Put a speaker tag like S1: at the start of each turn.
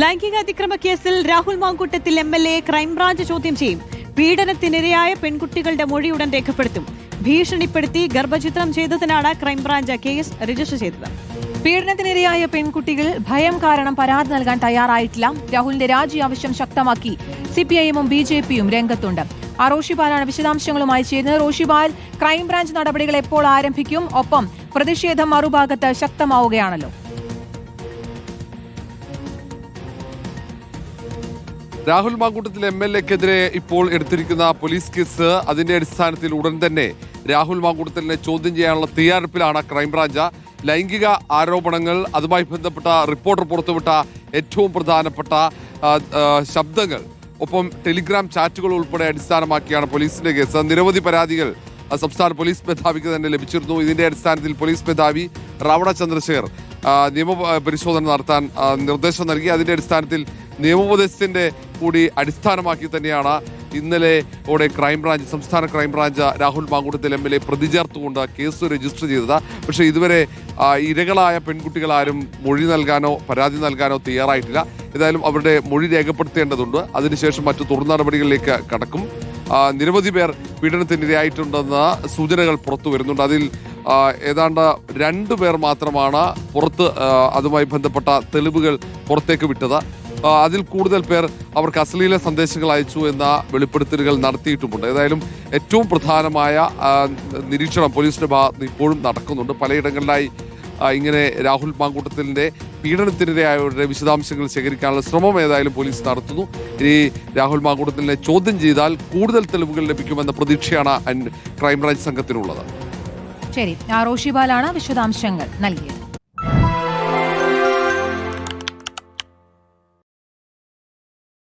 S1: ലൈംഗിക അതിക്രമ കേസിൽ Rahul Mamkootathil M L A crime branch ചോദ്യം ചെയ്യും. പീഡനത്തിനിരയായ പെൺകുട്ടികളുടെ മൊഴി ഉടൻ രേഖപ്പെടുത്തും. ഭീഷണിപ്പെടുത്തി ഗർഭചിത്രം ചെയ്തതിനാണ് ക്രൈംബ്രാഞ്ച് കേസ് രജിസ്റ്റർ ചെയ്തത്.
S2: പീഡനത്തിനിരയായ പെൺകുട്ടികൾ ഭയം കാരണം പരാതി നൽകാൻ തയ്യാറായിട്ടില്ല. രാഹുലിന്റെ രാജി ആവശ്യം ശക്തമാക്കി സിപിഐഎമ്മും ബി ജെ പിയും രംഗത്തുണ്ട്. ആ റോഷിപാലാണ് വിശദാംശങ്ങളുമായി ചേരുന്നത്. റോഷിപാൽ ക്രൈംബ്രാഞ്ച് നടപടികൾ എപ്പോൾ ആരംഭിക്കും? ഒപ്പം പ്രതിഷേധം മറുഭാഗത്ത് ശക്തമാവുകയാണല്ലോ.
S3: രാഹുൽ മാങ്കൂട്ടത്തിൽ എം എൽ എക്കെതിരെ ഇപ്പോൾ എടുത്തിരിക്കുന്ന പോലീസ് കേസ് അതിന്റെ അടിസ്ഥാനത്തിൽ ഉടൻ തന്നെ രാഹുൽ മാങ്കൂട്ടത്തിലിനെ ചോദ്യം ചെയ്യാനുള്ള തയ്യാറെടുപ്പിലാണ് ക്രൈംബ്രാഞ്ച്. ലൈംഗിക ആരോപണങ്ങൾ അതുമായി ബന്ധപ്പെട്ട റിപ്പോർട്ടർ പുറത്തുവിട്ട ഏറ്റവും പ്രധാനപ്പെട്ട ശബ്ദങ്ങൾ. ഒപ്പം ടെലിഗ്രാം ചാറ്റുകൾ ഉൾപ്പെടെ അടിസ്ഥാനമാക്കിയാണ് പോലീസിന്റെ കേസ്. നിരവധി പരാതികൾ സംസ്ഥാന പോലീസ് മേധാവിക്ക് തന്നെ ലഭിച്ചിരുന്നു. ഇതിന്റെ അടിസ്ഥാനത്തിൽ പോലീസ് മേധാവി റാവണ ചന്ദ്രശേഖർ നിയമ പരിശോധന നടത്താൻ നിർദ്ദേശം നൽകി. അതിന്റെ അടിസ്ഥാനത്തിൽ നിയമോപദേശത്തിന്റെ കൂടി അടിസ്ഥാനമാക്കി തന്നെയാണ് ഇന്നലെ ഓടെ ക്രൈംബ്രാഞ്ച് സംസ്ഥാന crime branch Rahul Mankoottathil M L A പ്രതി ചേർത്തുകൊണ്ട് കേസ് രജിസ്റ്റർ ചെയ്തത്. പക്ഷേ ഇതുവരെ ഇരകളായ പെൺകുട്ടികളാരും മൊഴി നൽകാനോ പരാതി നൽകാനോ തയ്യാറായിട്ടില്ല. ഏതായാലും അവരുടെ മൊഴി രേഖപ്പെടുത്തേണ്ടതുണ്ട്. അതിനുശേഷം മറ്റു തുടർ നടപടികളിലേക്ക് കടക്കും. നിരവധി പേർ പീഡനത്തിനിരയായിട്ടുണ്ടെന്ന സൂചനകൾ പുറത്തു വരുന്നുണ്ട്. അതിൽ ഏതാണ്ട് രണ്ടു പേർ മാത്രമാണ് പുറത്ത് അതുമായി ബന്ധപ്പെട്ട തെളിവുകൾ പുറത്തേക്ക് വിട്ടത്. അതിൽ കൂടുതൽ പേർ അവർക്ക് അശ്ലീല സന്ദേശങ്ങൾ അയച്ചു എന്ന വെളിപ്പെടുത്തലുകൾ നടത്തിയിട്ടുമുണ്ട്. ഏതായാലും ഏറ്റവും പ്രധാനമായ നിരീക്ഷണം പോലീസിന്റെ ഭാഗത്ത് ഇപ്പോഴും നടക്കുന്നുണ്ട്. പലയിടങ്ങളിലായി ഇങ്ങനെ രാഹുൽ മാങ്കൂട്ടത്തിലിന്റെ പീഡനത്തിനിരയായവരുടെ വിശദാംശങ്ങൾ ശേഖരിക്കാനുള്ള ശ്രമം ഏതായാലും പോലീസ് നടത്തുന്നു. ഇനി രാഹുൽ മാങ്കൂട്ടത്തിലിനെ ചോദ്യം ചെയ്താൽ കൂടുതൽ തെളിവുകൾ ലഭിക്കുമെന്ന പ്രതീക്ഷയാണ് ക്രൈംബ്രാഞ്ച് സംഘത്തിനുള്ളത്.
S2: ശരി. ആ റോഷിപാലാണ് വിശദാംശങ്ങൾ നൽകിയത്.